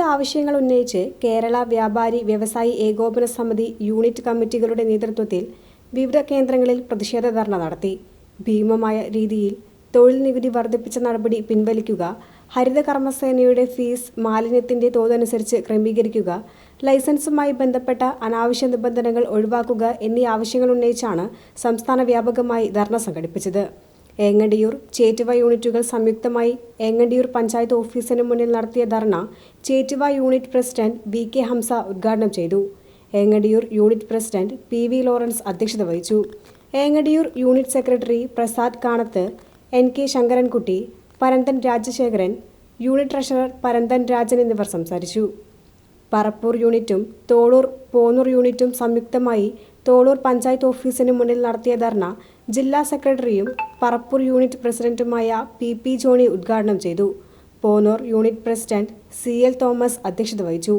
വിവിധ ആവശ്യങ്ങൾ ഉന്നയിച്ച് കേരള വ്യാപാരി വ്യവസായി ഏകോപന സമിതി യൂണിറ്റ് കമ്മിറ്റികളുടെ നേതൃത്വത്തിൽ വിവിധ കേന്ദ്രങ്ങളിൽ പ്രതിഷേധ ധർണ നടത്തി. ഭീമമായ രീതിയിൽ തൊഴിൽ നികുതി വർദ്ധിപ്പിച്ച നടപടി പിൻവലിക്കുക ഹരിത കർമ്മസേനയുടെ ഫീസ് മാലിന്യത്തിന്റെ തോതനുസരിച്ച് ക്രമീകരിക്കുക ലൈസൻസുമായി ബന്ധപ്പെട്ട അനാവശ്യ നിബന്ധനകൾ ഒഴിവാക്കുക എന്നീ ആവശ്യങ്ങൾ ഉന്നയിച്ചാണ് സംസ്ഥാന വ്യാപകമായി ധർണ സംഘടിപ്പിച്ചത്. ഏങ്ങണ്ടിയൂർ ചേറ്റുവ യൂണിറ്റുകൾ സംയുക്തമായി ഏങ്ങടിയൂർ പഞ്ചായത്ത് ഓഫീസിന് മുന്നിൽ നടത്തിയ dharna Chettuva unit president V K Hamsa ഉദ്ഘാടനം ചെയ്തു. Engandiyur unit president P V Lawrence അധ്യക്ഷത വഹിച്ചു. Engandiyur unit secretary Prasad Kanath N K Sankarankutty Paranthan Rajasekharan unit treasurer Paranthan Rajan എന്നിവർ സംസാരിച്ചു. പറപ്പൂർ യൂണിറ്റും തോളൂർ പോന്നൂർ യൂണിറ്റും സംയുക്തമായി തോളൂർ പഞ്ചായത്ത് ഓഫീസിന് മുന്നിൽ നടത്തിയ ധർണ ജില്ലാ സെക്രട്ടറിയും പറപ്പൂർ യൂണിറ്റ് പ്രസിഡന്റുമായ പി പി ജോണി ഉദ്ഘാടനം ചെയ്തു. Ponore unit president C L Thomas അധ്യക്ഷത വഹിച്ചു.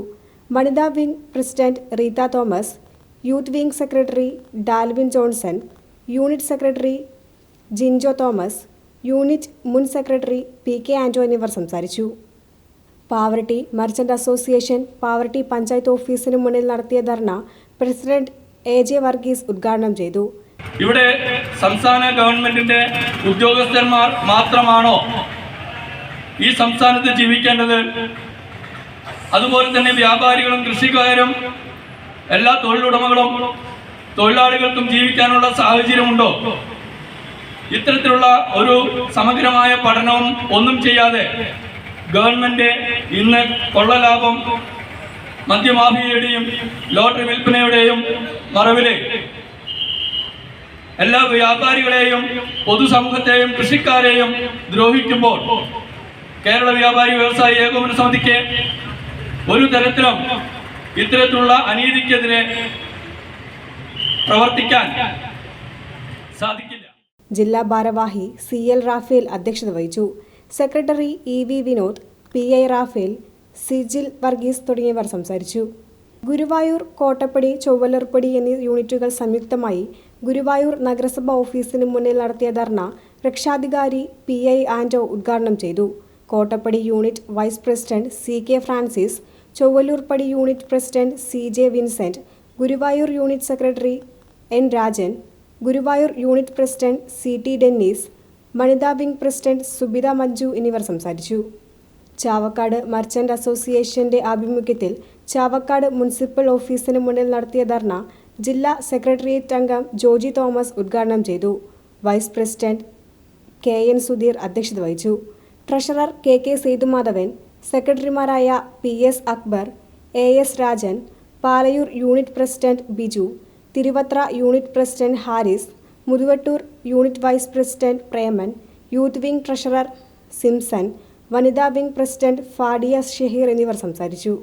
വനിതാ wing president Rita Thomas youth wing secretary Dalvin Johnson unit secretary Jinjo Thomas unit മുൻ സെക്രട്ടറി പി കെ ആന്റോ എന്നിവർ സംസാരിച്ചു. പാവർട്ടി മർച്ചന്റ് അസോസിയേഷൻ പാവർട്ടി പഞ്ചായത്ത് ഓഫീസിന് മുന്നിൽ നടത്തിയ dharna president A J Varghese ഉദ്ഘാടനം ചെയ്തു. ഇവിടെ സംസ്ഥാന ഗവൺമെന്റിന്റെ ഉദ്യോഗസ്ഥന്മാർ മാത്രമാണോ ഈ സംസ്ഥാനത്ത് ജീവിക്കേണ്ടത്? അതുപോലെ തന്നെ വ്യാപാരികളും കൃഷിക്കാരും എല്ലാ തൊഴിലുടമകളും തൊഴിലാളികൾക്കും ജീവിക്കാനുള്ള സാഹചര്യമുണ്ടോ? ഇത്തരത്തിലുള്ള ഒരു സമഗ്രമായ പഠനവും ഒന്നും ചെയ്യാതെ ഗവൺമെന്റ് ഇന്ന് കൊള്ളലാഭം മദ്യമാഫിയയുടെയും ലോട്ടറി വിൽപ്പനയുടെയും മറവിൽ എല്ലാ വ്യാപാരികളെയും പൊതുസമൂഹത്തെയും കൃഷിക്കാരെയും ദ്രോഹിക്കുമ്പോൾ കേരള വ്യാപാരി വ്യവസായി ഏകോപന സമിതിക്ക് ഒരു തരത്തിലും ഇത്തരത്തിലുള്ള അനീതിക്കെതിരെ പ്രവർത്തിക്കാൻ സാധിക്കില്ല. ജില്ലാ ഭാരവാഹി സി എൽ റാഫേൽ അധ്യക്ഷത വഹിച്ചു. Secretary E V Vinod P I Raphael Sijil Varghese തുടങ്ങിയവർ സംസാരിച്ചു. ഗുരുവായൂർ കോട്ടപ്പടി ചൊവ്വലർപ്പടി എന്നീ യൂണിറ്റുകൾ സംയുക്തമായി ഗുരുവായൂർ നഗരസഭ ഓഫീസിന് മുന്നിൽ നടത്തിയ ധർണ രക്ഷാധികാരി പി ഐ ആൻഡോ ഉദ്ഘാടനം ചെയ്തു. Kottappady unit vice president C K Francis Chowallurpady unit president C J Vincent Guruvayur unit secretary N Rajan Guruvayur unit president C T Dennis വനിതാ വിംഗ് പ്രസിഡന്റ് സുബിത മഞ്ജു എന്നിവർ സംസാരിച്ചു. ചാവക്കാട് മർച്ചന്റ് അസോസിയേഷന്റെ ആഭിമുഖ്യത്തിൽ ചാവക്കാട് മുനിസിപ്പൽ ഓഫീസിന് മുന്നിൽ നടത്തിയ ധർണ ജില്ലാ സെക്രട്ടേറിയറ്റ് അംഗം ജോജി തോമസ് ഉദ്ഘാടനം ചെയ്തു. Vice president K N Sudheer അധ്യക്ഷത വഹിച്ചു. ട്രഷറർ കെ കെ സേതുമാധവൻ സെക്രട്ടറിമാരായ P S Akbar A S Rajan Palayoor unit president Biju Thiruvathra unit president Haris Muthuvattoor unit vice president Preman youth wing treasurer Simson വനിതാ wing president Fadiya Shaheer എന്നിവർ സംസാരിച്ചു.